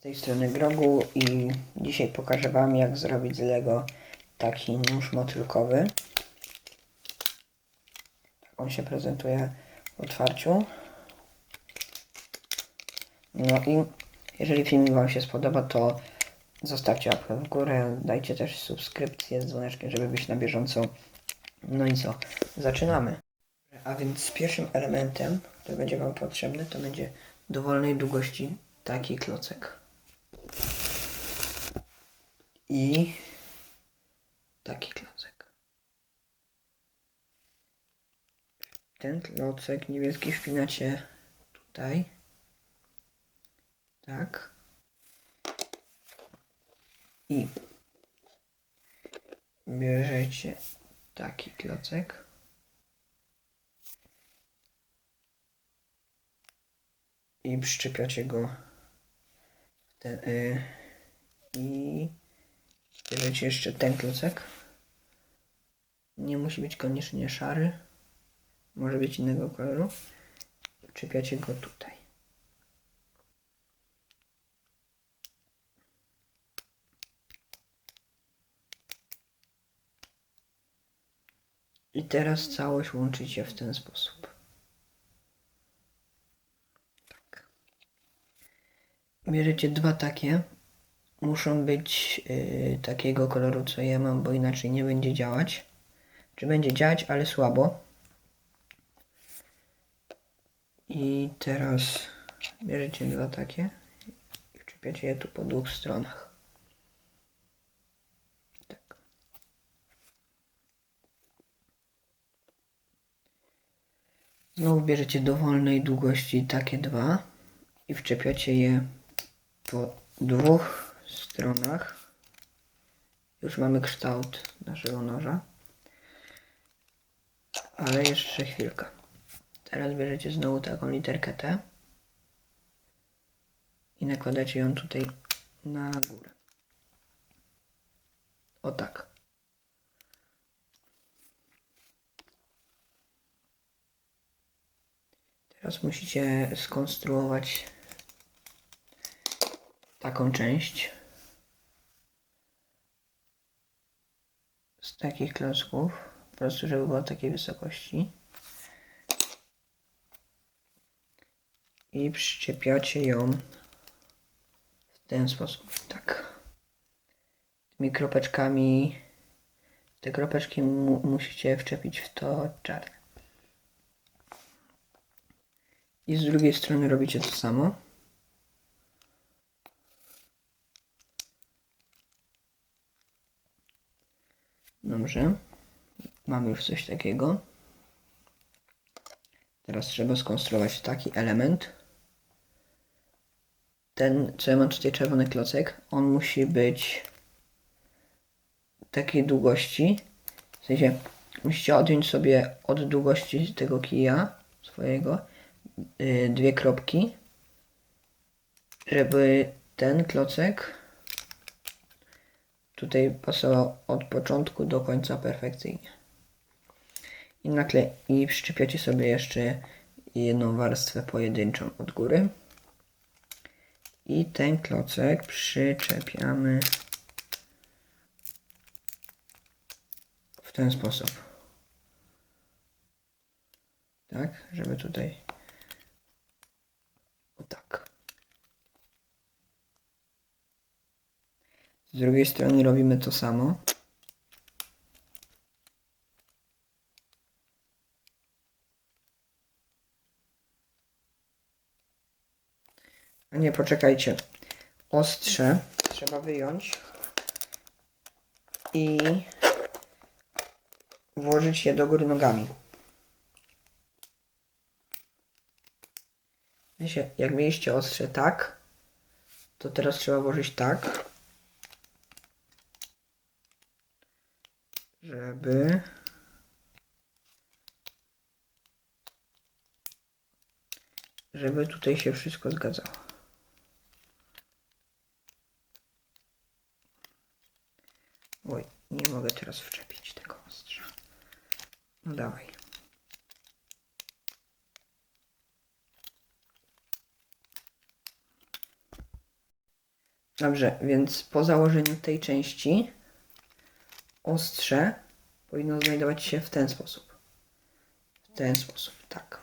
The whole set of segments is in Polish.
Z tej strony Grogu i dzisiaj pokażę Wam jak zrobić z Lego taki nóż motylkowy. Tak on się prezentuje w otwarciu. No i jeżeli film Wam się spodoba, to zostawcie łapkę w górę, dajcie też subskrypcję z dzwoneczkiem, żeby być na bieżąco. No i co? Zaczynamy. A więc pierwszym elementem, który będzie Wam potrzebny, to będzie dowolnej długości taki klocek. I taki klocek. Ten klocek niebieski wpinacie tutaj. Tak. I bierzecie taki klocek. I przyczepiacie go ten, i bierzecie jeszcze ten klocek. Nie musi być koniecznie szary. Może być innego koloru. Czepiacie go tutaj. I teraz całość łączycie w ten sposób. Tak. Bierzecie dwa takie. Muszą być yy, takiego koloru, co ja mam, bo inaczej nie będzie działać. Czy będzie działać, ale słabo. I teraz bierzecie dwa takie i wczepiacie je tu po dwóch stronach. Tak. Znowu bierzecie dowolnej długości takie dwa i wczepiacie je po dwóch stronach. Już mamy kształt naszego noża. Ale jeszcze chwilkę. Teraz bierzecie znowu taką literkę T i nakładacie ją tutaj na górę. O tak. Teraz musicie skonstruować taką część z takich klocków, po prostu żeby była takiej wysokości. I przyczepiacie ją w ten sposób, tak. Tymi kropeczkami, te kropeczki mu musicie wczepić w to czarne. I z drugiej strony robicie to samo. Dobrze. Mamy już coś takiego. Teraz trzeba skonstruować taki element. Ten, co ja mam tutaj czerwony klocek, on musi być takiej długości. W sensie musicie odjąć sobie od długości tego kija swojego yy, dwie kropki, żeby ten klocek tutaj pasował od początku do końca perfekcyjnie. I nakle i przyczepiacie sobie jeszcze jedną warstwę pojedynczą od góry. I ten klocek przyczepiamy w ten sposób. Tak, żeby tutaj o tak. Z drugiej strony robimy to samo. A nie, poczekajcie. Ostrze trzeba wyjąć i włożyć je do góry nogami. Jak mieliście ostrze tak, to teraz trzeba włożyć tak, żeby żeby tutaj się wszystko zgadzało. Oj, nie mogę teraz wczepić tego ostrza. No dawaj. Dobrze, więc po założeniu tej części ostrze powinno znajdować się w ten sposób. W ten sposób, tak.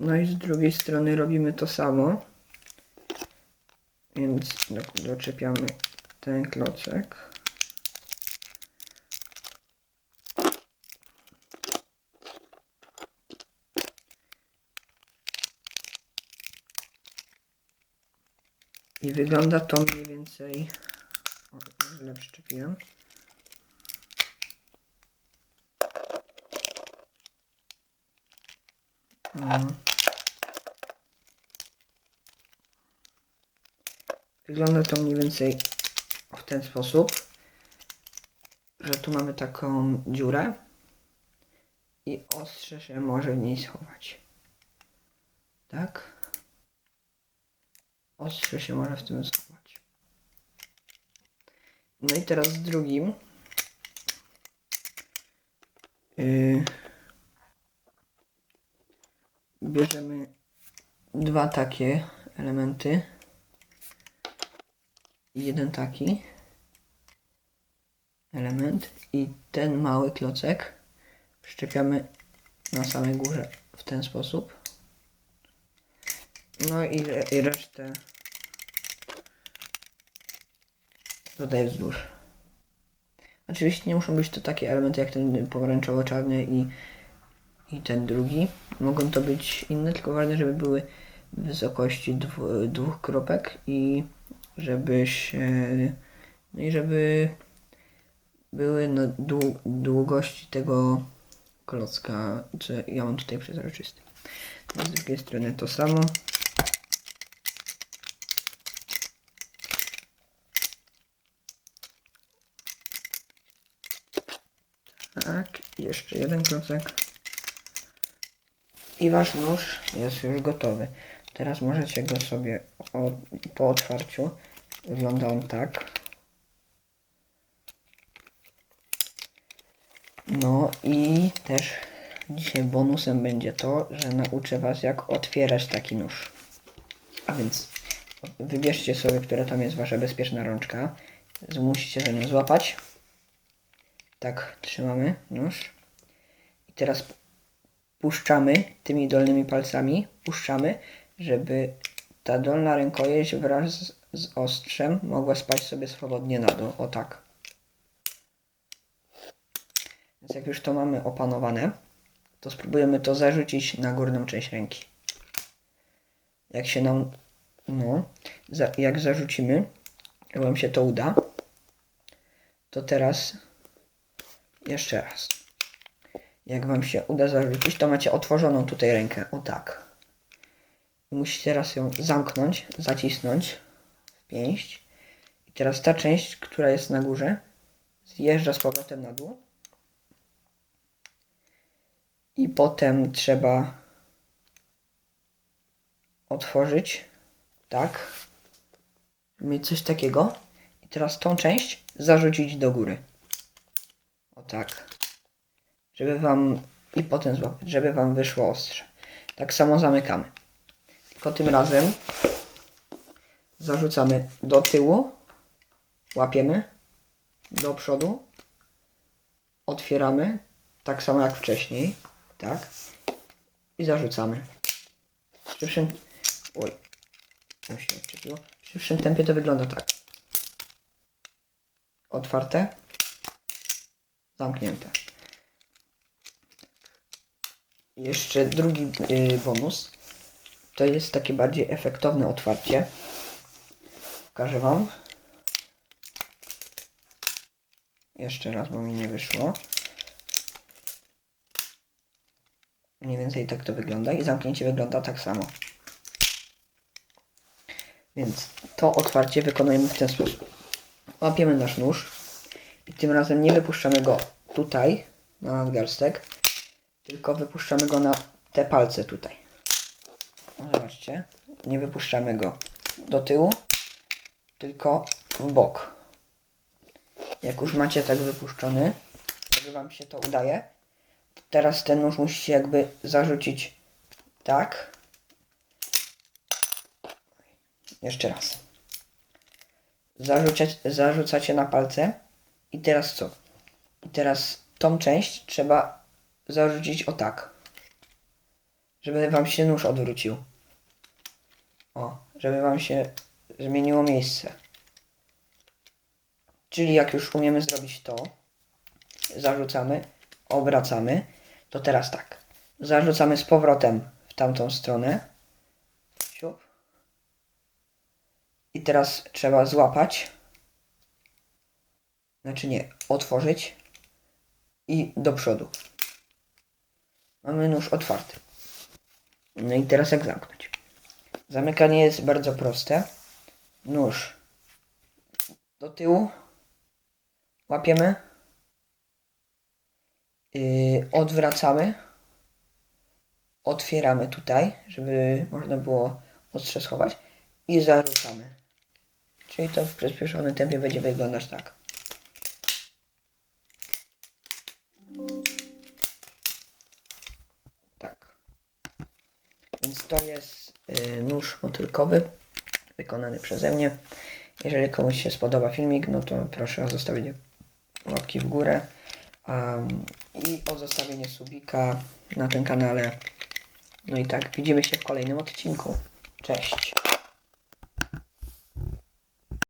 No i z drugiej strony robimy to samo. Więc do- doczepiamy ten klocek. I wygląda to mniej więcej. O, źle przyczepiłem. Wygląda to mniej więcej w ten sposób, że tu mamy taką dziurę i ostrze się może w niej schować. Tak? Ostrze się może w tym schować. No i teraz z drugim. Yy, bierzemy dwa takie elementy. I jeden taki element i ten mały klocek przyczepiamy na samej górze w ten sposób. No i, i resztę dodaję wzdłuż. Oczywiście nie muszą być to takie elementy jak ten pomarańczowo-czarny i, i ten drugi. Mogą to być inne, tylko ważne, żeby były wysokości dwóch kropek i żeby się, no i żeby były na dłu- długości tego klocka, co ja mam tutaj przezroczysty. Z drugiej strony to samo. Tak, jeszcze jeden klocek. I wasz nóż jest już gotowy. Teraz możecie go sobie o, po otwarciu. Wygląda on tak. No i też dzisiaj bonusem będzie to, że nauczę was jak otwierać taki nóż. A więc wybierzcie sobie, która tam jest wasza bezpieczna rączka. Musicie za nią złapać. Tak, trzymamy nóż. I teraz puszczamy tymi dolnymi palcami, puszczamy, żeby ta dolna rękojeść wraz z, ostrzem mogła spaść sobie swobodnie na dół. O tak. Więc jak już to mamy opanowane, to spróbujemy to zarzucić na górną część ręki. Jak się nam, no, za, jak zarzucimy, jak wam się to uda, to teraz jeszcze raz. Jak wam się uda zarzucić, to macie otworzoną tutaj rękę. O tak. Musicie teraz ją zamknąć, zacisnąć w pięść. I teraz ta część, która jest na górze, zjeżdża z powrotem na dół. I potem trzeba otworzyć. Tak. Mieć coś takiego. I teraz tą część zarzucić do góry. O tak. Żeby wam i potem złapać, żeby wam wyszło ostrze. Tak samo zamykamy. Tylko tym razem zarzucamy do tyłu, łapiemy, do przodu, otwieramy, tak samo jak wcześniej, tak, i zarzucamy. W szybszym, oj, tam się odczepiło. W szybszym tempie to wygląda tak. Otwarte, zamknięte. Jeszcze drugi y, bonus to jest takie bardziej efektowne otwarcie. Pokażę Wam. Jeszcze raz, bo mi nie wyszło. Mniej więcej tak to wygląda i zamknięcie wygląda tak samo. Więc to otwarcie wykonujemy w ten sposób. Łapiemy nasz nóż i tym razem nie wypuszczamy go tutaj na nadgarstek, tylko wypuszczamy go na te palce tutaj. O, Zobaczcie, nie wypuszczamy go do tyłu, tylko w bok. Jak już macie tak wypuszczony, żeby Wam się to udaje, to teraz ten nóż musicie jakby zarzucić tak. Jeszcze raz. zarzucać, zarzucacie na palce i teraz co? I teraz tą część trzeba zarzucić o tak, żeby wam się nóż odwrócił. O, żeby wam się zmieniło miejsce. Czyli jak już umiemy zrobić to, zarzucamy, obracamy, to teraz tak. Zarzucamy z powrotem w tamtą stronę. I teraz trzeba złapać. Znaczy nie, otworzyć i do przodu. Mamy nóż otwarty. No i teraz jak zamknąć? Zamykanie jest bardzo proste. Nóż do tyłu. Łapiemy. Yy, odwracamy. Otwieramy tutaj, żeby można było ostrze schować. I zarzucamy. Czyli to w przyspieszonym tempie będzie wyglądać tak. Więc to jest y, nóż motylkowy wykonany przeze mnie. Jeżeli komuś się spodoba filmik, no to proszę o zostawienie łapki w górę um, i o zostawienie subika na tym kanale. No i tak, widzimy się w kolejnym odcinku. Cześć.